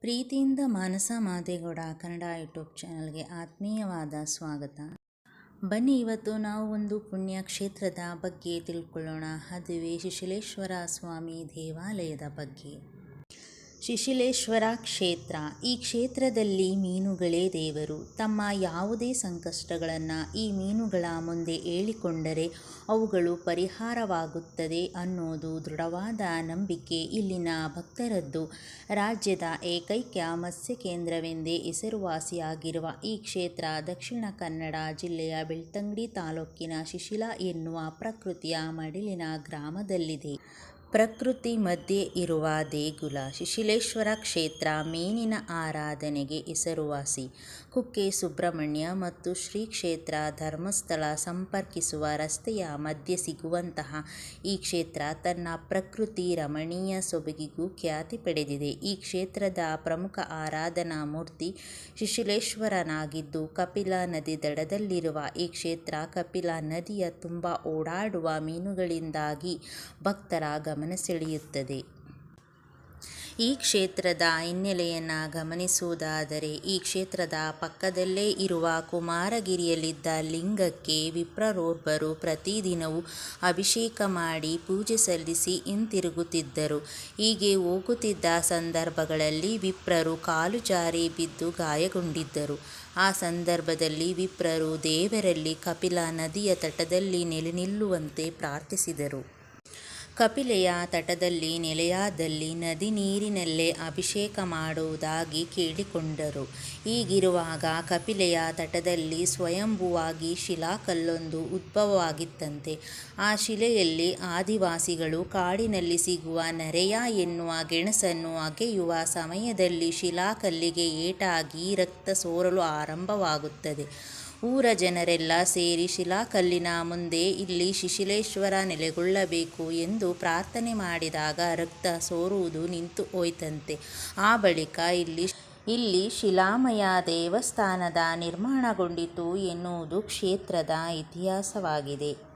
ಪ್ರೀತಿಯಿಂದ ಮಾನಸ ಮಾದೇಗೌಡ ಕನ್ನಡ ಯೂಟ್ಯೂಬ್ ಚಾನಲ್ಗೆ ಆತ್ಮೀಯವಾದ ಸ್ವಾಗತ. ಬನ್ನಿ, ಇವತ್ತು ನಾವು ಒಂದು ಪುಣ್ಯ ಕ್ಷೇತ್ರದ ಬಗ್ಗೆ ತಿಳ್ಕೊಳ್ಳೋಣ. ಅದುವೇ ಶಿಶಿಲೇಶ್ವರ ಸ್ವಾಮಿ ದೇವಾಲಯದ ಬಗ್ಗೆ. ಶಿಶಿಲೇಶ್ವರ ಕ್ಷೇತ್ರ. ಈ ಕ್ಷೇತ್ರದಲ್ಲಿ ಮೀನುಗಳೇ ದೇವರು. ತಮ್ಮ ಯಾವುದೇ ಸಂಕಷ್ಟಗಳನ್ನು ಈ ಮೀನುಗಳ ಮುಂದೆ ಹೇಳಿಕೊಂಡರೆ ಅವುಗಳು ಪರಿಹಾರವಾಗುತ್ತದೆ ಅನ್ನೋದು ದೃಢವಾದ ನಂಬಿಕೆ ಇಲ್ಲಿನ ಭಕ್ತರದ್ದು. ರಾಜ್ಯದ ಏಕೈಕ ಮತ್ಸ್ಯ ಕೇಂದ್ರವೆಂದೇ ಹೆಸರುವಾಸಿಯಾಗಿರುವ ಈ ಕ್ಷೇತ್ರ ದಕ್ಷಿಣ ಕನ್ನಡ ಜಿಲ್ಲೆಯ ಬೆಳ್ತಂಗಡಿ ತಾಲೂಕಿನ ಶಿಶಿಲ ಎನ್ನುವ ಪ್ರಕೃತಿಯ ಮಡಿಲಿನ ಗ್ರಾಮದಲ್ಲಿದೆ. ಪ್ರಕೃತಿ ಮಧ್ಯೆ ಇರುವ ದೇಗುಲ ಶಿಶಿಲೇಶ್ವರ ಕ್ಷೇತ್ರ ಮೀನಿನ ಆರಾಧನೆಗೆ ಹೆಸರುವಾಸಿ. ಕುಕ್ಕೆ ಸುಬ್ರಹ್ಮಣ್ಯ ಮತ್ತು ಶ್ರೀ ಕ್ಷೇತ್ರ ಧರ್ಮಸ್ಥಳ ಸಂಪರ್ಕಿಸುವ ರಸ್ತೆಯ ಮಧ್ಯೆ ಸಿಗುವಂತಹ ಈ ಕ್ಷೇತ್ರ ತನ್ನ ಪ್ರಕೃತಿ ರಮಣೀಯ ಸೊಬಗಿಗೂ ಖ್ಯಾತಿ ಪಡೆದಿದೆ. ಈ ಕ್ಷೇತ್ರದ ಪ್ರಮುಖ ಆರಾಧನಾ ಮೂರ್ತಿ ಶಿಶಿಲೇಶ್ವರನಾಗಿದ್ದು, ಕಪಿಲಾ ನದಿ ದಡದಲ್ಲಿರುವ ಈ ಕ್ಷೇತ್ರ ಕಪಿಲಾ ನದಿಯ ತುಂಬ ಓಡಾಡುವ ಮೀನುಗಳಿಂದಾಗಿ ಭಕ್ತರ ಗಮನ ಸೆಳೆಯುತ್ತದೆ ಈ ಕ್ಷೇತ್ರದ ಹಿನ್ನೆಲೆಯನ್ನು ಗಮನಿಸುವುದಾದರೆ, ಈ ಕ್ಷೇತ್ರದ ಪಕ್ಕದಲ್ಲೇ ಇರುವ ಕುಮಾರಗಿರಿಯಲ್ಲಿದ್ದ ಲಿಂಗಕ್ಕೆ ವಿಪ್ರರೋರ್ವರು ಪ್ರತಿದಿನವೂ ಅಭಿಷೇಕ ಮಾಡಿ ಪೂಜೆ ಸಲ್ಲಿಸಿ ಹಿಂತಿರುಗುತ್ತಿದ್ದರು. ಹೀಗೆ ಹೋಗುತ್ತಿದ್ದ ಸಂದರ್ಭಗಳಲ್ಲಿ ವಿಪ್ರರು ಕಾಲು ಜಾರಿ ಬಿದ್ದು ಗಾಯಗೊಂಡಿದ್ದರು. ಆ ಸಂದರ್ಭದಲ್ಲಿ ವಿಪ್ರರು ದೇವರಲ್ಲಿ ಕಪಿಲ ನದಿಯ ತಟದಲ್ಲಿ ನೆಲೆ ನಿಲ್ಲುವಂತೆ ಪ್ರಾರ್ಥಿಸಿದರು. ಕಪಿಲೆಯ ತಟದಲ್ಲಿ ನೆಲೆಯಾದಲ್ಲಿ ನದಿ ನೀರಿನಲ್ಲೇ ಅಭಿಷೇಕ ಮಾಡುವುದಾಗಿ ಕೇಳಿಕೊಂಡರು. ಹೀಗಿರುವಾಗ ಕಪಿಲೆಯ ತಟದಲ್ಲಿ ಸ್ವಯಂಭುವಾಗಿ ಶಿಲಾಕಲ್ಲೊಂದು ಉದ್ಭವವಾಗಿತ್ತಂತೆ. ಆ ಶಿಲೆಯಲ್ಲಿ ಆದಿವಾಸಿಗಳು ಕಾಡಿನಲ್ಲಿ ಸಿಗುವ ನರೆಯ ಎನ್ನುವ ಗೆಣಸನ್ನು ಅಗೆಯುವ ಸಮಯದಲ್ಲಿ ಶಿಲಾಕಲ್ಲಿಗೆ ಏಟಾಗಿ ರಕ್ತ ಸೋರಲು ಆರಂಭವಾಗುತ್ತದೆ. ಊರ ಜನರೆಲ್ಲ ಸೇರಿ ಶಿಲಾಕಲ್ಲಿನ ಮುಂದೆ ಇಲ್ಲಿ ಶಿಶಿಲೇಶ್ವರ ನೆಲೆಗೊಳ್ಳಬೇಕು ಎಂದು ಪ್ರಾರ್ಥನೆ ಮಾಡಿದಾಗ ರಕ್ತ ಸೋರುವುದು ನಿಂತು ಹೋಯ್ತಂತೆ. ಆ ಬಳಿಕ ಇಲ್ಲಿ ಇಲ್ಲಿ ಶಿಲಾಮಯ ದೇವಸ್ಥಾನದ ನಿರ್ಮಾಣಗೊಂಡಿತು ಎನ್ನುವುದು ಕ್ಷೇತ್ರದ ಇತಿಹಾಸವಾಗಿದೆ.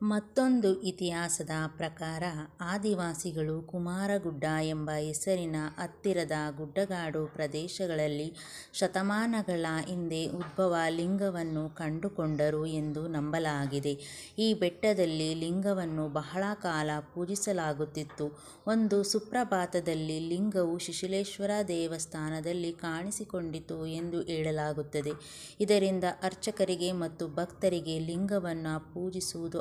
ಮತ್ತೊಂದು ಇತಿಹಾಸದ ಪ್ರಕಾರ ಆದಿವಾಸಿಗಳು ಕುಮಾರಗುಡ್ಡ ಎಂಬ ಹೆಸರಿನ ಹತ್ತಿರದ ಗುಡ್ಡಗಾಡು ಪ್ರದೇಶಗಳಲ್ಲಿ ಶತಮಾನಗಳ ಹಿಂದೆ ಉದ್ಭವ ಲಿಂಗವನ್ನು ಕಂಡುಕೊಂಡರು ಎಂದು ನಂಬಲಾಗಿದೆ. ಈ ಬೆಟ್ಟದಲ್ಲಿ ಲಿಂಗವನ್ನು ಬಹಳ ಕಾಲ ಪೂಜಿಸಲಾಗುತ್ತಿತ್ತು. ಒಂದು ಸುಪ್ರಭಾತದಲ್ಲಿ ಲಿಂಗವು ಶಿಶಿಲೇಶ್ವರ ದೇವಸ್ಥಾನದಲ್ಲಿ ಕಾಣಿಸಿಕೊಂಡಿತು ಎಂದು ಹೇಳಲಾಗುತ್ತದೆ. ಇದರಿಂದ ಅರ್ಚಕರಿಗೆ ಮತ್ತು ಭಕ್ತರಿಗೆ ಲಿಂಗವನ್ನು ಪೂಜಿಸುವುದು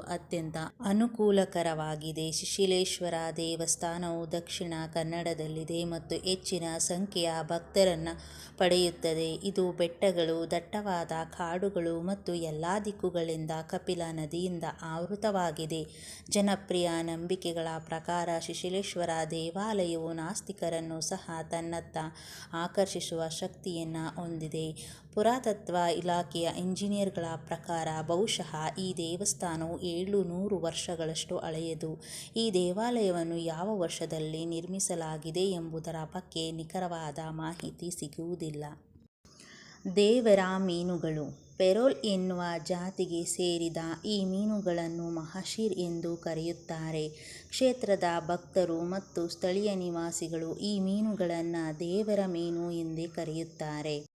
ಅನುಕೂಲಕರವಾಗಿದೆ. ಶಿಶಿಲೇಶ್ವರ ದೇವಸ್ಥಾನವು ದಕ್ಷಿಣ ಕನ್ನಡದಲ್ಲಿದೆ ಮತ್ತು ಹೆಚ್ಚಿನ ಸಂಖ್ಯೆಯ ಭಕ್ತರನ್ನು ಪಡೆಯುತ್ತದೆ. ಇದು ಬೆಟ್ಟಗಳು, ದಟ್ಟವಾದ ಕಾಡುಗಳು ಮತ್ತು ಎಲ್ಲ ದಿಕ್ಕುಗಳಿಂದ ಕಪಿಲ ನದಿಯಿಂದ ಆವೃತವಾಗಿದೆ. ಜನಪ್ರಿಯ ನಂಬಿಕೆಗಳ ಪ್ರಕಾರ ಶಿಶಿಲೇಶ್ವರ ದೇವಾಲಯವು ನಾಸ್ತಿಕರನ್ನು ಸಹ ತನ್ನತ್ತ ಆಕರ್ಷಿಸುವ ಶಕ್ತಿಯನ್ನು ಹೊಂದಿದೆ. ಪುರಾತತ್ವ ಇಲಾಖೆಯ ಇಂಜಿನಿಯರ್ಗಳ ಪ್ರಕಾರ ಬಹುಶಃ ಈ ದೇವಸ್ಥಾನವು ಏಳು ನೂರು ವರ್ಷಗಳಷ್ಟು ಹಳೆಯದು ಈ ದೇವಾಲಯವನ್ನು ಯಾವ ವರ್ಷದಲ್ಲಿ ನಿರ್ಮಿಸಲಾಗಿದೆ ಎಂಬುದರ ಬಗ್ಗೆ ನಿಖರವಾದ ಮಾಹಿತಿ ಸಿಗುವುದಿಲ್ಲ. ದೇವರ ಮೀನುಗಳು. ಪೆರೋಲ್ ಎನ್ನುವ ಜಾತಿಗೆ ಸೇರಿದ ಈ ಮೀನುಗಳನ್ನು ಮಹಾಶೀರ್ ಎಂದು ಕರೆಯುತ್ತಾರೆ. ಕ್ಷೇತ್ರದ ಭಕ್ತರು ಮತ್ತು ಸ್ಥಳೀಯ ನಿವಾಸಿಗಳು ಈ ಮೀನುಗಳನ್ನು ದೇವರ ಮೀನು ಎಂದೇ ಕರೆಯುತ್ತಾರೆ.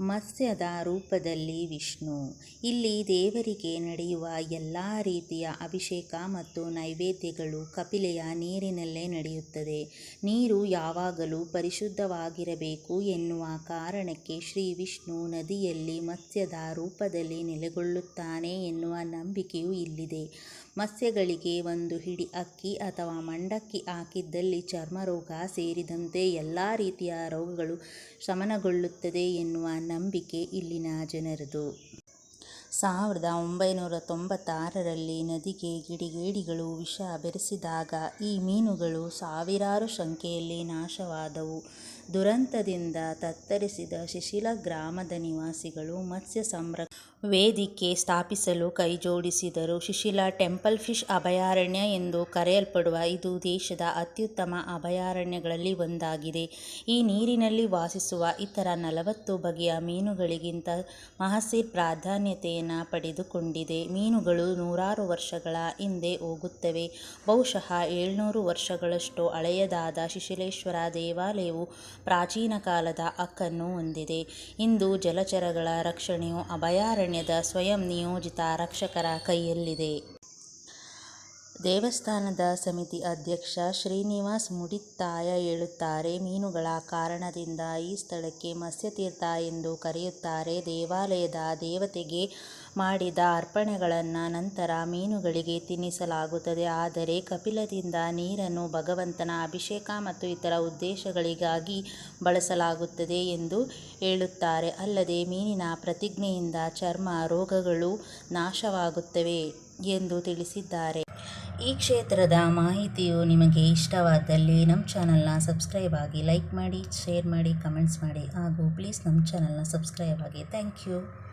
ಮತ್ಸ್ಯದ ರೂಪದಲ್ಲಿ ವಿಷ್ಣು. ಇಲ್ಲಿ ದೇವರಿಗೆ ನಡೆಯುವ ಎಲ್ಲ ರೀತಿಯ ಅಭಿಷೇಕ ಮತ್ತು ನೈವೇದ್ಯಗಳು ಕಪಿಲೆಯ ನೀರಿನಲ್ಲೇ ನಡೆಯುತ್ತದೆ. ನೀರು ಯಾವಾಗಲೂ ಪರಿಶುದ್ಧವಾಗಿರಬೇಕು ಎನ್ನುವ ಕಾರಣಕ್ಕೆ ಶ್ರೀ ವಿಷ್ಣು ನದಿಯಲ್ಲಿ ಮತ್ಸ್ಯದ ರೂಪದಲ್ಲಿ ನೆಲೆಗೊಳ್ಳುತ್ತಾನೆ ಎನ್ನುವ ನಂಬಿಕೆಯೂ ಇಲ್ಲಿದೆ. ಮತ್ಸ್ಯಗಳಿಗೆ ಒಂದು ಹಿಡಿ ಅಕ್ಕಿ ಅಥವಾ ಮಂಡಕ್ಕಿ ಹಾಕಿದ್ದಲ್ಲಿ ಚರ್ಮರೋಗ ಸೇರಿದಂತೆ ಎಲ್ಲ ರೀತಿಯ ರೋಗಗಳು ಶಮನಗೊಳ್ಳುತ್ತದೆ ಎನ್ನುವ ನಂಬಿಕೆ ಇಲ್ಲಿನ ಜನರದು. ಸಾವಿರದ ಒಂಬೈನೂರ ತೊಂಬತ್ತಾರರಲ್ಲಿ ನದಿಗೆ ಗಿಡಿಗೇಡಿಗಳು ವಿಷ ಬೆರೆಸಿದಾಗ ಈ ಮೀನುಗಳು ಸಾವಿರಾರು ಸಂಖ್ಯೆಯಲ್ಲಿ ನಾಶವಾದವು. ದುರಂತದಿಂದ ತತ್ತರಿಸಿದ ಶಿಶಿಲ ಗ್ರಾಮದ ನಿವಾಸಿಗಳು ಮತ್ಸ್ಯ ಸಂರ, ವೇದಿಕೆ ಸ್ಥಾಪಿಸಲು ಕೈಜೋಡಿಸಿದರು ಶಿಶಿಲ ಟೆಂಪಲ್ ಫಿಶ್ ಅಭಯಾರಣ್ಯ ಎಂದು ಕರೆಯಲ್ಪಡುವ ಇದು ದೇಶದ ಅತ್ಯುತ್ತಮ ಅಭಯಾರಣ್ಯಗಳಲ್ಲಿ ಒಂದಾಗಿದೆ. ಈ ನೀರಿನಲ್ಲಿ ವಾಸಿಸುವ ಇತರ ನಲವತ್ತು ಬಗೆಯ ಮೀನುಗಳಿಗಿಂತ ಮಹಸಿ ಪ್ರಾಧಾನ್ಯತೆಯನ್ನು ಪಡೆದುಕೊಂಡಿದೆ. ಮೀನುಗಳು ನೂರಾರು ವರ್ಷಗಳ ಹಿಂದೆ ಹೋಗುತ್ತವೆ. ಬಹುಶಃ ಏಳ್ನೂರು ವರ್ಷಗಳಷ್ಟು ಹಳೆಯದಾದ ಶಿಶಿಲೇಶ್ವರ ದೇವಾಲಯವು ಪ್ರಾಚೀನ ಕಾಲದ ಹಕ್ಕನ್ನು ಹೊಂದಿದೆ. ಇಂದು ಜಲಚರಗಳ ರಕ್ಷಣೆಯು ಅಭಯಾರಣ್ಯದ ಸ್ವಯಂ ನಿಯೋಜಿತ ರಕ್ಷಕರ ಕೈಯಲ್ಲಿದೆ. ದೇವಸ್ಥಾನದ ಸಮಿತಿ ಅಧ್ಯಕ್ಷ ಶ್ರೀನಿವಾಸ್ ಮುಡಿತ್ತಾಯ ಹೇಳುತ್ತಾರೆ, ಮೀನುಗಳ ಕಾರಣದಿಂದ ಈ ಸ್ಥಳಕ್ಕೆ ಮತ್ಸ್ಯತೀರ್ಥ ಎಂದು ಕರೆಯುತ್ತಾರೆ. ದೇವಾಲಯದ ದೇವತೆಗೆ ಮಾಡಿದ ಅರ್ಪಣೆಗಳನ್ನು ನಂತರ ಮೀನುಗಳಿಗೆ ತಿನ್ನಿಸಲಾಗುತ್ತದೆ. ಆದರೆ ಕಪಿಲದಿಂದ ನೀರನ್ನು ಭಗವಂತನ ಅಭಿಷೇಕ ಮತ್ತು ಇತರ ಉದ್ದೇಶಗಳಿಗಾಗಿ ಬಳಸಲಾಗುತ್ತದೆ ಎಂದು ಹೇಳುತ್ತಾರೆ. ಅಲ್ಲದೆ ಮೀನಿನ ಪ್ರತಿಜ್ಞೆಯಿಂದ ಚರ್ಮ ರೋಗಗಳು ನಾಶವಾಗುತ್ತವೆ. ಎಂದು ತಿಳಿಸಿದ್ದಾರೆ. ಈ ಕ್ಷೇತ್ರದ ಮಾಹಿತಿಯು ನಿಮಗೆ ಇಷ್ಟವಾದಲ್ಲಿ ನಮ್ಮ ಚಾನಲ್ನ ಸಬ್ಸ್ಕ್ರೈಬ್ ಆಗಿ ಲೈಕ್ ಮಾಡಿ, ಶೇರ್ ಮಾಡಿ, ಕಮೆಂಟ್ಸ್ ಮಾಡಿ ಹಾಗೂ ಪ್ಲೀಸ್ ನಮ್ಮ ಚಾನಲ್ನ ಸಬ್ಸ್ಕ್ರೈಬ್ ಆಗಿ. Thank you.